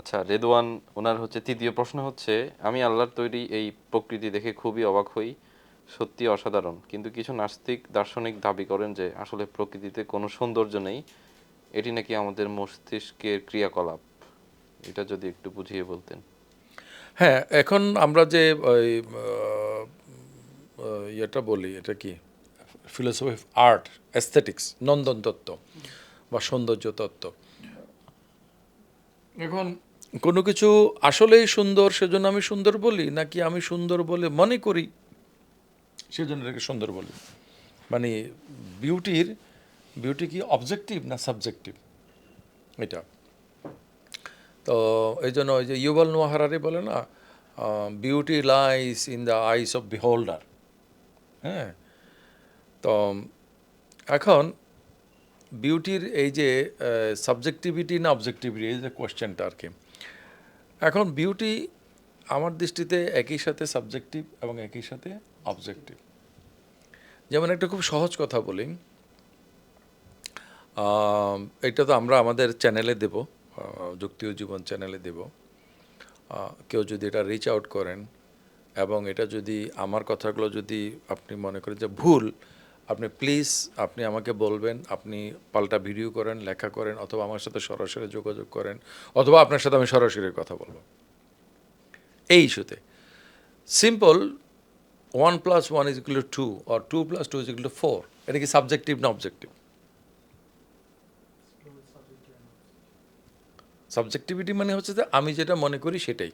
আচ্ছা রেদওয়ান ওনার হচ্ছে তৃতীয় প্রশ্ন হচ্ছে আমি আল্লাহর তৈরি এই প্রকৃতি দেখে খুবই অবাক হই সত্যি অসাধারণ। কিন্তু কিছু নাস্তিক দার্শনিক দাবি করেন যে আসলে প্রকৃতিতে কোনো সৌন্দর্য নেই এটি নাকি আমাদের মস্তিষ্কের ক্রিয়াকলাপ। এটা যদি একটু বুঝিয়ে বলতেন। হ্যাঁ এখন আমরা যে ইয়েটা বলি এটা কি? ফিলোসফি অফ আর্ট অ্যাস্থেটিক্স নন্দন তত্ত্ব বা সৌন্দর্য তত্ত্ব। এখন কোনো কিছু আসলেই সুন্দর সেজন্য আমি সুন্দর বলি, নাকি আমি সুন্দর বলে মনে করি সেজন্য এটাকে সুন্দর বলি? মানে বিউটির, বিউটি কি অবজেক্টিভ না সাবজেক্টিভ এটা। তো এই জন্য ওই যে ইউবল নোয়াহারারি বলে না beauty lies in the eyes of beholder হ্যাঁ? তো এখন বিউটির এই যে সাবজেক্টিভিটি না অবজেক্টিভিটি এই যে কোয়েশ্চেনটা আর কি। এখন বিউটি আমার দৃষ্টিতে একই সাথে সাবজেক্টিভ এবং একই সাথে অবজেক্টিভ যেমন একটা খুব সহজ কথা বলি এটা তো আমরা আমাদের চ্যানেলে দেব আহ, যুক্তি ও জীবন চ্যানেলে দেব। কেউ যদি এটা রিচ আউট করেন এবং এটা যদি আমার কথাগুলো যদি আপনি মনে করেন যে ভুল আপনি প্লিজ আপনি আমাকে বলবেন আপনি পাল্টা ভিডিও করেন লেখা করেন অথবা আমার সাথে সরাসরি যোগাযোগ করেন অথবা আপনার সাথে আমি সরাসরি কথা বলব। এই ইস্যুতে simple one plus one is equal to or two plus two is equal to four এটা কি সাবজেক্টিভ না অবজেক্টিভ সাবজেক্টিভিটি মানে হচ্ছে যে আমি যেটা মনে করি সেটাই।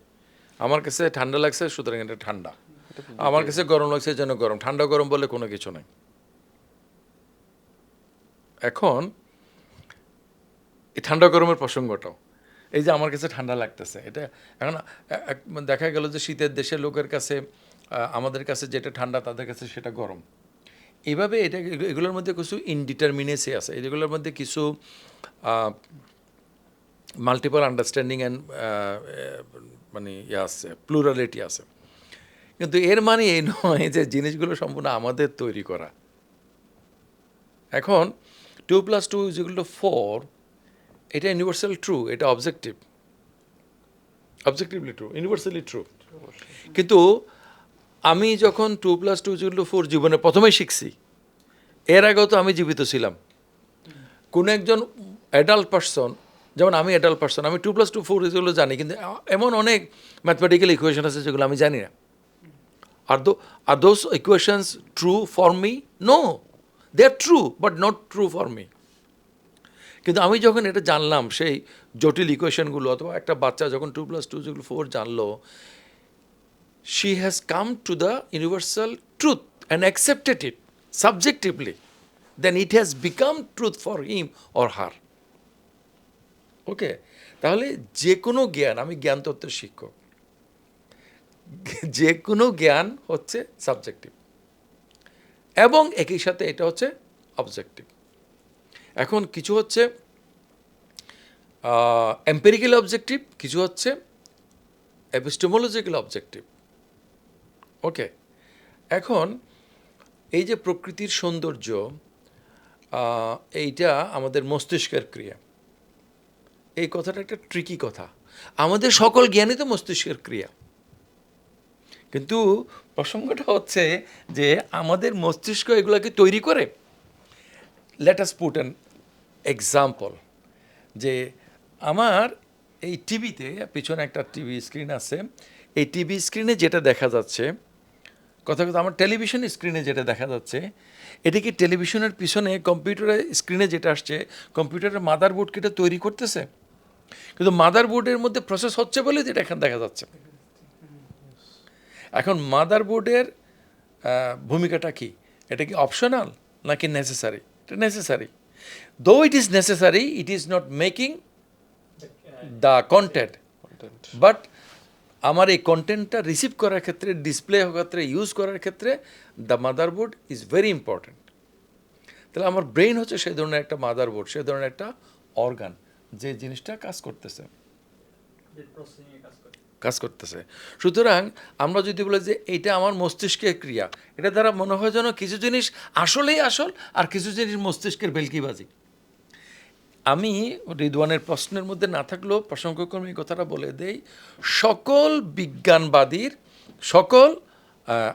আমার কাছে ঠান্ডা লাগছে সুতরাং এটা ঠান্ডা। আমার কাছে গরম লাগছে যেন গরম। ঠান্ডা গরম বলে কোনো কিছু নাই। এখন এই ঠান্ডা গরমের প্রসঙ্গটাও। এই যে আমার কাছে ঠান্ডা লাগতেছে, এটা এখন দেখা গেল যে শীতের দেশের লোকের কাছে আমাদের কাছে যেটা ঠান্ডা, তাদের কাছে সেটা গরম। এইভাবে এটা এগুলোর মধ্যে কিছু ইনডিটারমিনেসি আছে। এগুলোর মধ্যে কিছু মাল্টিপল আন্ডারস্ট্যান্ডিং অ্যান্ড মানে ইয়ে আছে প্লুরালিটি আছে। কিন্তু এর মানে এই নয় যে জিনিসগুলো সম্পূর্ণ আমাদের তৈরি করা। এখন two plus two is equal to four এটা ইউনিভার্সাল ট্রু এটা objective objectively true universally true কিন্তু আমি যখন two plus two equal to four জীবনে প্রথমেই শিখছি এর আগেও তো আমি জীবিত ছিলাম কোনো একজন অ্যাডাল্ট পার্সন যেমন আমি অ্যাডাল্ট পার্সন আমি টু প্লাস টু ফোর এগুলো জানি কিন্তু এমন অনেক ম্যাথমেটিক্যাল ইকুয়েশন আছে যেগুলো আমি জানি না আর though are those equations true for me no they are true but not true for me কিন্তু আমি যখন এটা জানলাম সেই জটিল ইকুয়েশনগুলো অথবা একটা বাচ্চা যখন টু প্লাস টু যেগুলো ফোর জানলো she has come to the universal truth and accepted it subjectively, then it has become truth for him or her. Okay তাহলে যে কোনো জ্ঞান আমি জ্ঞান তত্ত্বের শিক্ষক যে কোনো জ্ঞান হচ্ছে সাবজেক্টিভ এবং একই সাথে এটা হচ্ছে অবজেক্টিভ এখন কিছু হচ্ছে এম্পেরিক্যাল অবজেক্টিভ কিছু হচ্ছে এপিস্টেমোলজিক্যাল অবজেক্টিভ ওকে এখন এই যে প্রকৃতির সৌন্দর্য এইটা আমাদের মস্তিষ্কের ক্রিয়া। এই কথাটা একটা ট্রিকি কথা। আমাদের সকল জ্ঞানই তো মস্তিষ্কের ক্রিয়া। কিন্তু প্রসঙ্গটা হচ্ছে যে আমাদের মস্তিষ্ক এগুলোকে তৈরি করে। Let us put an example যে আমার এই টিভিতে, পিছনে একটা টিভি স্ক্রিন আছে। এই টিভি স্ক্রিনে যেটা দেখা যাচ্ছে, কথা কথা আমার টেলিভিশন স্ক্রিনে যেটা দেখা যাচ্ছে, এটা কি টেলিভিশনের পিছনে কম্পিউটারের স্ক্রিনে যেটা আসছে কম্পিউটারের মাদারবোর্ড কি এটা তৈরি করতেছে? কিন্তু মাদারবোর্ডের মধ্যে প্রসেস হচ্ছে বলে যেটা এখানে দেখা যাচ্ছে। এখন মাদারবোর্ডের ভূমিকাটা কি? এটা কি অপশনাল নাকি নেসেসারি এটা necessary though it is necessary it is not making the content but আমার এই কন্টেন্টটা রিসিভ করার ক্ষেত্রে ডিসপ্লে হওয়ার ক্ষেত্রে ইউজ করার ক্ষেত্রে the motherboard is very important তাহলে আমার ব্রেন হচ্ছে সেই ধরনের একটা মাদারবোর্ড সেই ধরনের একটা অর্গান যে জিনিসটা কাজ করতেছে। কাজ করতেছে। সুতরাং আমরা যদি বলি যে এটা আমার মস্তিষ্কের ক্রিয়া, এটা দ্বারা মনে হয় যেন কিছু জিনিস আসলেই আসল আর কিছু জিনিস মস্তিষ্কের ভেলকিবাজি আমি রিদওয়ানের প্রশ্নের মধ্যে না থাকলেও প্রসঙ্গক্রমে এই কথাটা বলে দেই, সকল বিজ্ঞানবাদীর, সকল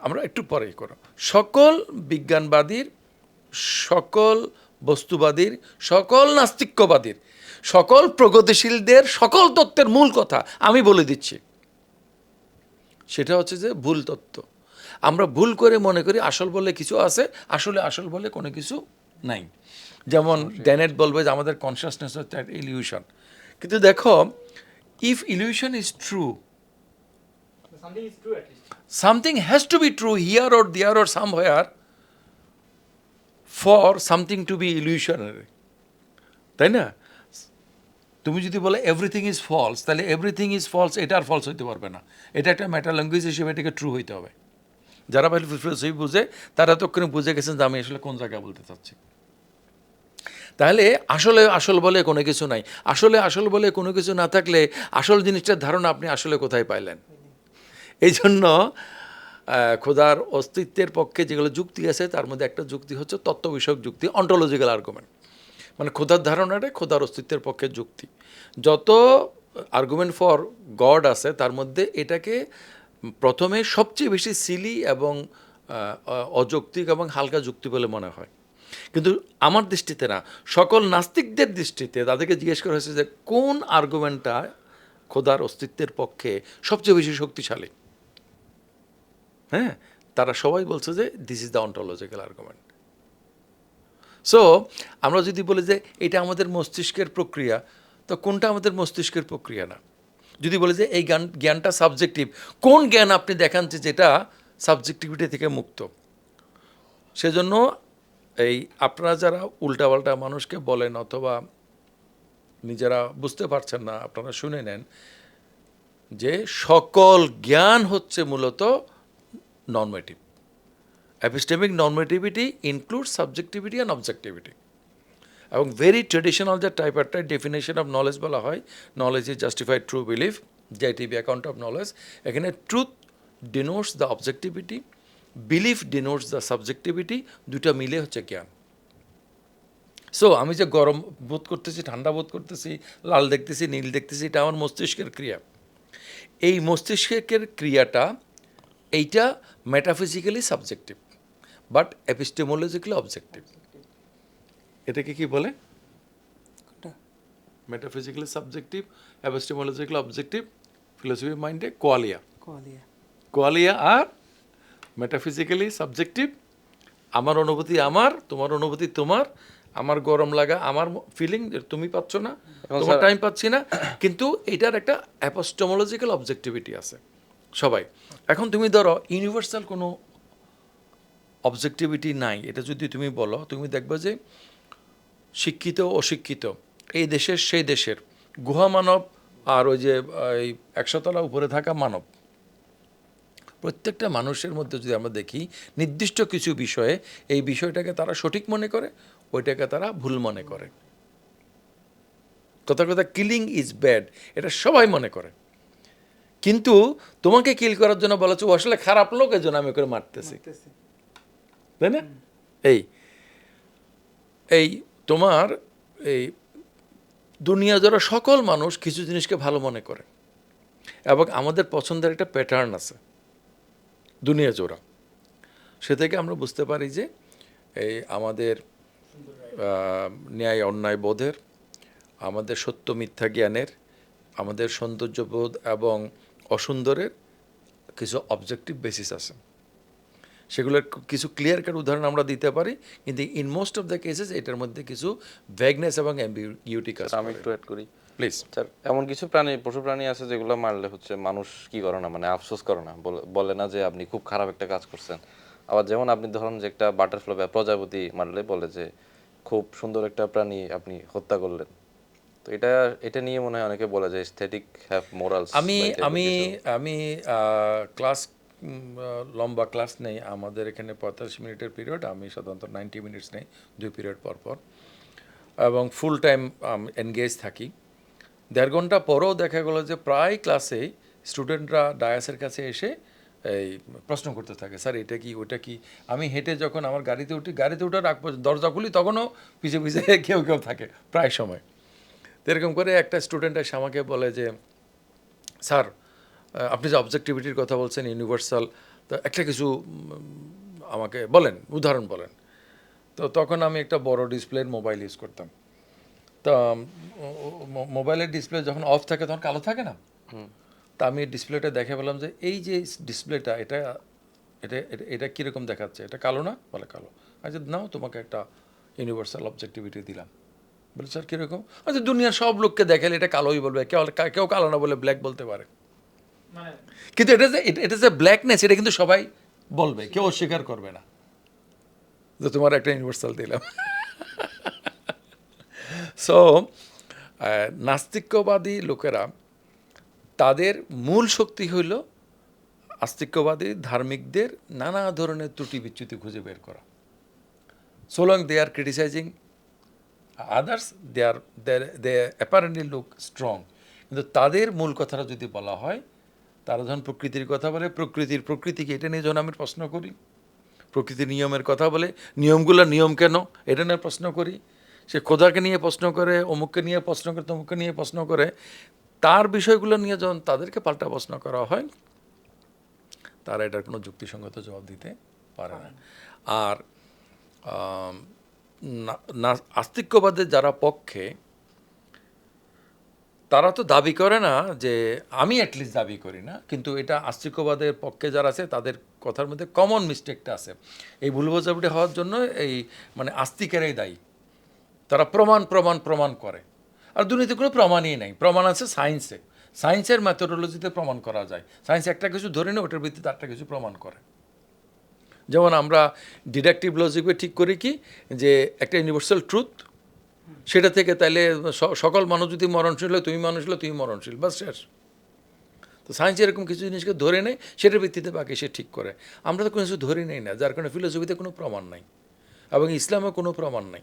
আমরা একটু পরেই করো সকল বিজ্ঞানবাদীর, সকল বস্তুবাদীর, সকল নাস্তিক্যবাদীর, সকল প্রগতিশীলদের, সকল তত্ত্বের মূল কথা আমি বলে দিচ্ছি। সেটা হচ্ছে যে ভুল তত্ত্ব। আমরা ভুল করে মনে করি আসল বলে কিছু আছে আসলে আসল বলে কোনো কিছু নাই। যেমন ড্যানেট বলবে যে আমাদের কনসিয়াসনেস হচ্ছে একটা ইলিউশন কিন্তু দেখো if illusion is true true at least. something has to be true here or there or somewhere for something to তাই না? তুমি যদি বলে এভরিথিং ইজ ফলস তাহলে এভরিথিং ইজ ফলস এটা আর ফলস হইতে পারবে না। এটা একটা ম্যাটার ল্যাঙ্গুয়েজ হিসেবে এটাকে ট্রু হইতে হবে। যারা ভাই ফিলোসফি বুঝে, তারা তখন বুঝে গেছেন যে আমি আসলে কোন জায়গায় বলতে চাচ্ছি। তাহলে আসলে আসল বলে কোনো কিছু নাই। আসলে আসল বলে কোনো কিছু না থাকলে আসল জিনিসটার ধারণা আপনি আসলে কোথায় পাইলেন? এই জন্য খোদার অস্তিত্বের পক্ষে যেগুলো যুক্তি আছে, তার মধ্যে একটা যুক্তি হচ্ছে তত্ত্ব বিষয়ক যুক্তি অন্টোলজিক্যাল আর্গুমেন্ট মানে খোদার ধারণাটা খোদার অস্তিত্বের পক্ষে যুক্তি। যত আর্গুমেন্ট ফর গড আছে, তার মধ্যে এটাকে প্রথমে সবচেয়ে বেশি সিলি এবং অযৌক্তিক এবং হালকা যুক্তি বলে মনে হয়। কিন্তু আমার দৃষ্টিতে না, সকল নাস্তিকদের দৃষ্টিতে তাদেরকে জিজ্ঞেস করা হয়েছে যে কোন আর্গুমেন্টটা খোদার অস্তিত্বের পক্ষে সবচেয়ে বেশি শক্তিশালী? হ্যাঁ তারা সবাই বলছে যে this is the ontological argument so আমরা যদি বলি যে এটা আমাদের মস্তিষ্কের প্রক্রিয়া, তো কোনটা আমাদের মস্তিষ্কের প্রক্রিয়া না? যদি বলি যে এই জ্ঞান, জ্ঞানটা সাবজেক্টিভ কোন জ্ঞান আপনি দেখান যে যেটা সাবজেক্টিভিটি থেকে মুক্ত? সেজন্য এই আপনারা যারা উল্টাপাল্টা মানুষকে বলেন অথবা নিজেরা বুঝতে পারছেন না, আপনারা শুনে নেন যে সকল জ্ঞান হচ্ছে মূলত normative epistemic normativity include subjectivity and objectivity এবং ভেরি ট্রেডিশনাল যে টাইপারটাই ডেফিনেশন অফ নলেজ বলা হয় knowledge is justified true belief JTV account of knowledge এখানে truth denotes the objectivity belief denotes the subjectivity দুটো মিলে হচ্ছে জ্ঞান। সো আমি যে গরম বোধ করতেছি, ঠান্ডা বোধ করতেছি, লাল দেখতেছি, নীল দেখতেছি, এটা আমার মস্তিষ্কের ক্রিয়া। এই মস্তিষ্কের ক্রিয়াটা, এইটা metaphysically subjective but epistemologically objective এটাকে কি বলে? Metaphysically subjective epistemologically objective philosophy মাইন্ডে কোয়ালিয়া Qualia. কোয়ালিয়া আর মেটাফিজিক্যালি সাবজেক্টিভ আমার অনুভূতি আমার তোমার অনুভূতি তোমার আমার গরম লাগা আমার ফিলিং তুমি পাচ্ছ না তোমার টাইম পাচ্ছি না কিন্তু এটার একটা অ্যাপোস্টোমোলজিক্যাল অবজেক্টিভিটি আছে সবাই। এখন তুমি ধরো ইউনিভার্সাল কোনো অবজেক্টিভিটি নাই। এটা যদি তুমি বলো, তুমি দেখবে যে শিক্ষিত অশিক্ষিত, এই দেশের সেই দেশের গুহা মানব আর ওই যে, এই একশোতলা উপরে থাকা মানব, প্রত্যেকটা মানুষের মধ্যে যদি আমরা দেখি নির্দিষ্ট কিছু বিষয়ে, এই বিষয়টাকে তারা সঠিক মনে করে, ওইটাকে তারা ভুল মনে করে। কথা কথা কিলিং ইজ ব্যাড এটা সবাই মনে করে। কিন্তু তোমাকে কিল করার জন্য বলা হচ্ছে আসলে খারাপ লোক জন্য আমি করে মারতেছি। তাই না? এই এই তোমার এই দুনিয়া যারা সকল মানুষ কিছু জিনিসকে ভালো মনে করে এবং আমাদের পছন্দের একটা প্যাটার্ন আছে দুনিয়া জোড়া। সে থেকে আমরা বুঝতে পারি যে এই আমাদের ন্যায় অন্যায় বোধের, আমাদের সত্য মিথ্যা জ্ঞানের, আমাদের সৌন্দর্যবোধ এবং অসুন্দরের কিছু অবজেক্টিভ বেসিস আছে। সেগুলোর কিছু ক্লিয়ার কাট উদাহরণ আমরা দিতে পারি কিন্তু in most of the cases এটার মধ্যে কিছু ভ্যাগনেস এবং অ্যাম্বিউটি কাজ আমি একটু অ্যাড করি। প্লিজ স্যার এমন কিছু প্রাণী পশু প্রাণী আছে যেগুলো মারলে হচ্ছে মানুষ কি করে না মানে আফসোস করে না। বলে- বলে না যে আপনি খুব খারাপ একটা কাজ করছেন। আবার যেমন আপনি ধরুন যে একটা বাটারফ্লাই বা প্রজাপতি মারলে বলে যে খুব সুন্দর একটা প্রাণী আপনি হত্যা করলেন। তো এটা এটা নিয়ে মনে হয় অনেকে বলে যে স্থেটিক হ্যাভ মোরালস আমি আমি আমি ক্লাস লম্বা ক্লাস নেই। আমাদের এখানে পঁয়তাল্লিশ মিনিটের পিরিয়ড, আমি সাধারণত নাইনটি মিনিটস নেই, দুই পিরিয়ড পর পর। এবং ফুল টাইম এনগেজ থাকি। দেড় ঘণ্টা পরেও দেখা গেলো যে প্রায় ক্লাসে স্টুডেন্টরা ডায়াসের কাছে এসে এই প্রশ্ন করতে থাকে, স্যার, এটা কি, ওটা কি? আমি হেঁটে যখন আমার গাড়িতে উঠি, গাড়িতে উঠার আগ দরজা খুলি, তখনও পিছে পিছে কেউ কেউ থাকে, প্রায় সময়। তো এরকম করে একটা স্টুডেন্ট এসে আমাকে বলে যে, স্যার আপনি যে অবজেক্টিভিটির কথা বলছেন ইউনিভার্সাল তো একটা কিছু আমাকে বলেন উদাহরণ বলেন। তো তখন আমি একটা বড় ডিসপ্লের মোবাইল ইউজ করতাম। তো মোবাইলের ডিসপ্লে যখন অফ থাকে তখন কালো থাকে না? তা আমি ডিসপ্লেটা দেখে বললাম যে এই যে ডিসপ্লেটা এটা এটা এটা- কীরকম দেখাচ্ছে? এটা কালো না? বলে কালো। আচ্ছা নাও তোমাকে একটা ইউনিভার্সাল অবজেক্টিভিটি দিলাম। বলে স্যার কীরকম? আচ্ছা দুনিয়ার সব লোককে দেখালে এটা কালোই বলবে। কেউ কেউ কালো না বলে ব্ল্যাক বলতে পারে। কিন্তু এটা যে, এটা- যে ব্ল্যাকনেস এটা কিন্তু সবাই বলবে, কেউ অস্বীকার করবে না। যে তোমার একটা ইউনিভার্সাল দিলাম। সো নাস্তিক্যবাদী লোকেরা, তাদের মূল শক্তি হইল আস্তিক্যবাদী ধার্মিকদের নানা ধরনের ত্রুটি বিচ্যুতি খুঁজে বের করা। So long they are criticizing others they are they apparently look strong কিন্তু তাদের মূল কথাটা যদি বলা হয় তারা যখন প্রকৃতির কথা বলে, প্রকৃতির প্রকৃতিকে এটা নিয়ে যখন আমি প্রশ্ন করি, প্রকৃতির নিয়মের কথা বলে নিয়মগুলো নিয়ম কেন? এটা নিয়ে প্রশ্ন করি। সে খোদাকে নিয়ে প্রশ্ন করে, অমুককে নিয়ে প্রশ্ন করে, তমুককে নিয়ে প্রশ্ন করে, তার বিষয়গুলো নিয়ে যখন তাদেরকে পাল্টা প্রশ্ন করা হয়, তারা এটার কোনো যুক্তিসঙ্গত জবাব দিতে পারে না। আর আস্তিক্যবাদের যারা পক্ষে তারা তো দাবি করে না যে আমি অ্যাটলিস্ট দাবি করি না, কিন্তু এটা আস্তিক্যবাদের পক্ষে যারা আছে, তাদের কথার মধ্যে কমন মিস্টেকটা আছে। এই ভুল বোঝাবুঝি হওয়ার জন্য এই মানে আস্তিকেরাই দায়ী। তারা প্রমাণ প্রমাণ প্রমাণ করে। আর দুর্নীতি কোনো প্রমাণই নেই। প্রমাণ আছে সায়েন্সে সায়েন্সের ম্যাথোডোলজিতে প্রমাণ করা যায়। সায়েন্স একটা কিছু ধরে নেয়, ওটার ভিত্তিতে একটা কিছু প্রমাণ করে। যেমন আমরা ডিডাকটিভ লজিকে ঠিক করি কি? যে একটা ইউনিভার্সাল ট্রুথ সেটা থেকে তাইলে সকল মানুষ যদি মরণশীল হয়, তুমি মানুষ হলে তুমি মরণশীল, বাস শেষ। তো সায়েন্স এরকম কিছু জিনিসকে ধরে নেয়, সেটার ভিত্তিতে বাকি সে ঠিক করে। আমরা তো কোনো কিছু ধরে নেই না, যার কারণে ফিলোসফিতে কোনো প্রমাণ নাই এবং ইসলামে কোনো প্রমাণ নাই।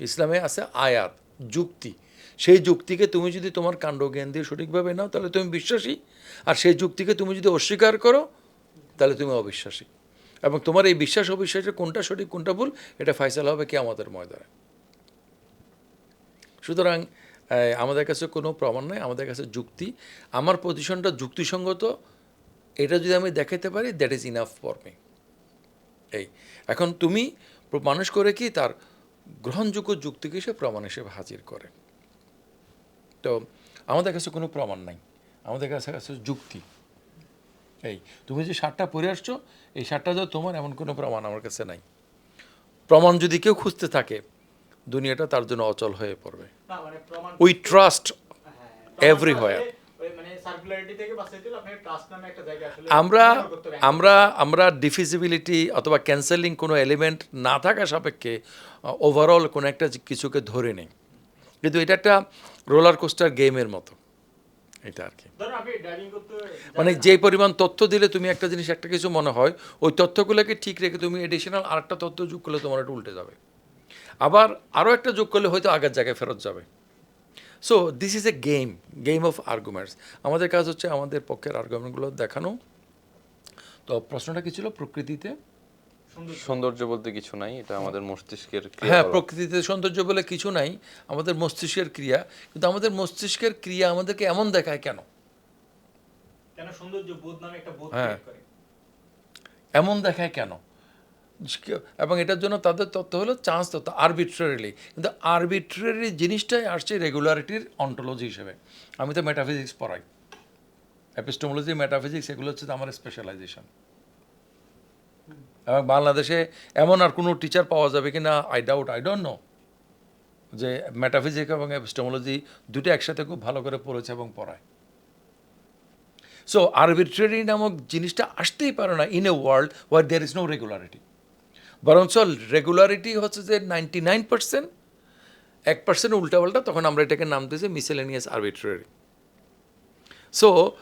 ইসলামে আছে আয়াত, যুক্তি। সেই যুক্তিকে তুমি যদি তোমার কাণ্ডজ্ঞান দিয়ে সঠিকভাবে নাও, তাহলে তুমি বিশ্বাসী। আর সেই যুক্তিকে তুমি যদি অস্বীকার করো, তাহলে তুমি অবিশ্বাসী। এবং তোমার এই বিশ্বাস অবিশ্বাসের কোনটা সঠিক, কোনটা ভুল, এটা ফাইসাল হবে কি আমাদের ময়দানে। সুতরাং আমাদের কাছে কোনো প্রমাণ নাই, আমাদের কাছে যুক্তি। আমার পজিশনটা যুক্তিসঙ্গত, এটা যদি আমি দেখাতে পারি that is enough for me এই, এখন তুমি মানুষ করে কি তার গ্রহণযোগ্য যুক্তিকে সে প্রমাণ হিসেবে হাজির করে? তো আমাদের কাছে কোনো প্রমাণ নাই, আমাদের কাছে কাছে যুক্তি। এই, তুমি যে শার্টটা পরে আসছো, এই শার্টটা তো তোমার এমন কোনো প্রমাণ আমার কাছে নাই। প্রমাণ যদি কেউ খুঁজতে থাকে দুনিয়াটা তার জন্য অচল হয়ে পড়বে। উই ট্রাস্ট আসলে আমরা। আমরা আমরা ডিফিজিবিলিটি অথবা ক্যান্সেলিং কোনো এলিমেন্ট না থাকা সাপেক্ষে ওভারঅল কোনো একটা কিছুকে ধরে নেই। কিন্তু এটা একটা রোলার কোস্টার গেমের মতো। এটা আর কি। মানে যে পরিমাণ তথ্য দিলে তুমি একটা জিনিস একটা কিছু মনে হয় ওই তথ্যগুলোকে ঠিক রেখে তুমি এডিশনাল আরেকটা তথ্য যোগ করলে তোমার একটু উল্টে যাবে। আবার আরও একটা যোগ করলে হয়তো আগের জায়গায় ফেরত যাবে। So this is a game game of arguments আমাদের কাজ হচ্ছে আমাদের পক্ষের আর্গুমেন্টগুলো দেখানো। তো প্রশ্নটা কি ছিল? প্রকৃতিতে? সৌন্দর্য। বলতে কিছু নাই এটা আমাদের মস্তিষ্কের হ্যাঁ প্রকৃতিতে সৌন্দর্য বলে কিছু নাই আমাদের মস্তিষ্কের ক্রিয়া। কিন্তু আমাদের মস্তিষ্কের ক্রিয়া আমাদেরকে এমন দেখায় কেন? কেন সৌন্দর্য বোধ নামে একটা বোধ হ্যাঁ। এমন দেখায় কেন? এবং এটার জন্য তাদের তত্ত্ব হলো চান্স তত্ত্ব আরবিট্রারিলি কিন্তু আরবিট্রারি জিনিসটাই আসছে রেগুলারিটির অন্টোলজি হিসেবে। আমি তো মেটাফিজিক্স পড়াই। অ্যাপিস্টোমোলজি মেটাফিজিক্স এগুলো হচ্ছে আমার স্পেশালাইজেশন এবং বাংলাদেশে এমন আর কোনো টিচার পাওয়া যাবে কি না I doubt I don't know যে মেটাফিজিক্স এবং অ্যাপিস্টোমোলজি দুটো একসাথে খুব ভালো করে পড়েছে এবং পড়ায়। সো আরবিট্রারি নামক জিনিসটা আসতেই পারে না in a world where there is no regularity বরঞ্চ রেগুলারিটি হচ্ছে যে নাইনটি নাইন পার্সেন্ট এক পার্সেন্ট উল্টাপাল্টা তখন আমরা এটাকে নাম দিয়েছি মিসেলেনিয়াস আরবিট্রারি সো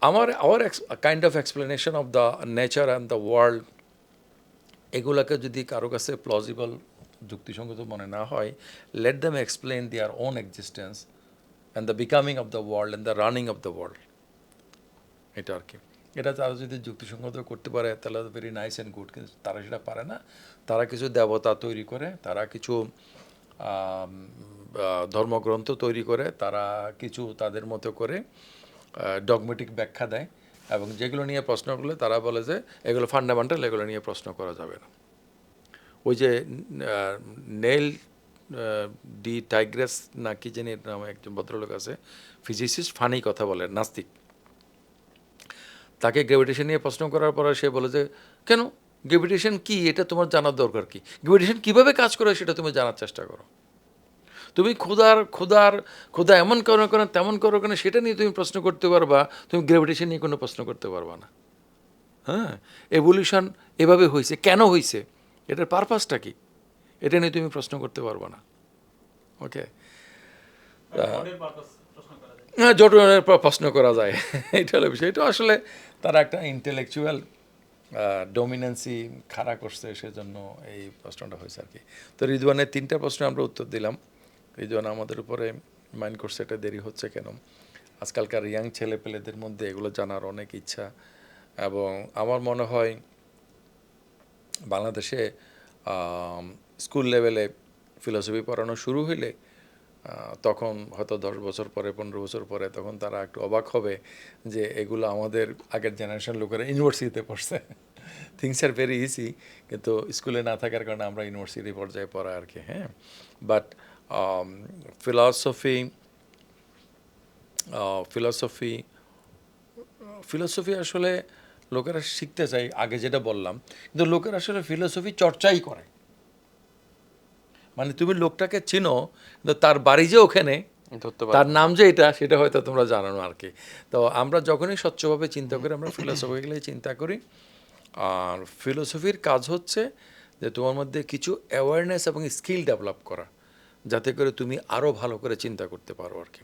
আমার our kind of explanation of the nature and the world এগুলোকে যদি কারও কাছে প্লজিবল যুক্তিসঙ্গত মনে না হয় let them explain their own existence and the becoming of the world and the running of the world এটা আর কি। এটা তারা যদি যুক্তিসঙ্গত করতে পারে, তাহলে ভেরি নাইস অ্যান্ড গুড কিন্তু তারা সেটা পারে না। তারা কিছু দেবতা তৈরি করে, তারা কিছু ধর্মগ্রন্থ তৈরি করে, তারা কিছু তাদের মতো করে ডগমেটিক ব্যাখ্যা দেয় এবং যেগুলো নিয়ে প্রশ্ন করলে তারা বলে যে, এগুলো ফান্ডামেন্টাল এগুলো নিয়ে প্রশ্ন করা যাবে না। ওই যে নেল ডি টাইগ্রেস না কি জানি নামে একজন ভদ্রলোক আছে ফিজিসিস্ট ফানি কথা বলে, নাস্তিক। তাকে গ্র্যাভিটেশন নিয়ে প্রশ্ন করার পরে সে বলে যে কেন? গ্র্যাভিটেশন কি? এটা তোমার জানার দরকার কি? গ্র্যাভিটেশন কীভাবে কাজ করে সেটা তুমি জানার চেষ্টা করো। তুমি ক্ষুধার ক্ষুধার ক্ষুধা এমন করো কেন তেমন করো কেন সেটা নিয়ে তুমি প্রশ্ন করতে পারবা তুমি গ্র্যাভিটেশন নিয়ে কোনো প্রশ্ন করতে পারবা না। হ্যাঁ? এভলিউশন এভাবে হয়েছে কেন হয়েছে এটার পারপাসটা কি? এটা নিয়ে তুমি প্রশ্ন করতে পারবা না। ওকে গডের পারপাস প্রশ্ন করা যায়। হ্যাঁ জটিলের পর প্রশ্ন করা যায়। এটা হলো বিষয়। এটা আসলে তারা একটা ইন্টেলেকচুয়াল ডমিনেন্সি খাড়া করছে, সেজন্য এই প্রশ্নটা হয়েছে আর কি। তো রিজওয়ানের তিনটা প্রশ্ন আমরা উত্তর দিলাম। রিদওয়ান আমাদের উপরে মাইন্ড করছে, এটা দেরি হচ্ছে কেন? আজকালকার ইয়াং ছেলে পেলেদের মধ্যে এগুলো জানার অনেক ইচ্ছা। এবং আমার মনে হয় বাংলাদেশে স্কুল লেভেলে ফিলোসফি পড়ানো শুরু হইলে তখন হয়তো দশ বছর পরে, পনেরো বছর পরে তখন তারা একটু অবাক হবে যে এগুলো আমাদের আগের জেনারেশন লোকেরা ইউনিভার্সিটিতে পড়ছে। থিংস আর ভেরি ইজি কিন্তু স্কুলে না থাকার কারণে আমরা ইউনিভার্সিটি পর্যায়ে পড়া আর কি হ্যাঁ? বাট ফিলসফি ফিলসফি ফিলসফি আসলে লোকেরা শিখতে চায়, আগে যেটা বললাম। কিন্তু লোকেরা আসলে ফিলসফি চর্চাই করে। মানে তুমি লোকটাকে চিনো কিন্তু তার বাড়ি যে ওখানে তার নাম যে এটা সেটা হয়তো তোমরা জানো না আর কি। তো আমরা যখনই স্বচ্ছভাবে চিন্তা করি আমরা ফিলোসফিক্যালি চিন্তা করি আর ফিলোসফির কাজ হচ্ছে যে তোমার মধ্যে কিছু অ্যাওয়ারনেস এবং স্কিল ডেভেলপ করা যাতে করে তুমি আরও ভালো করে চিন্তা করতে পারো আর কি।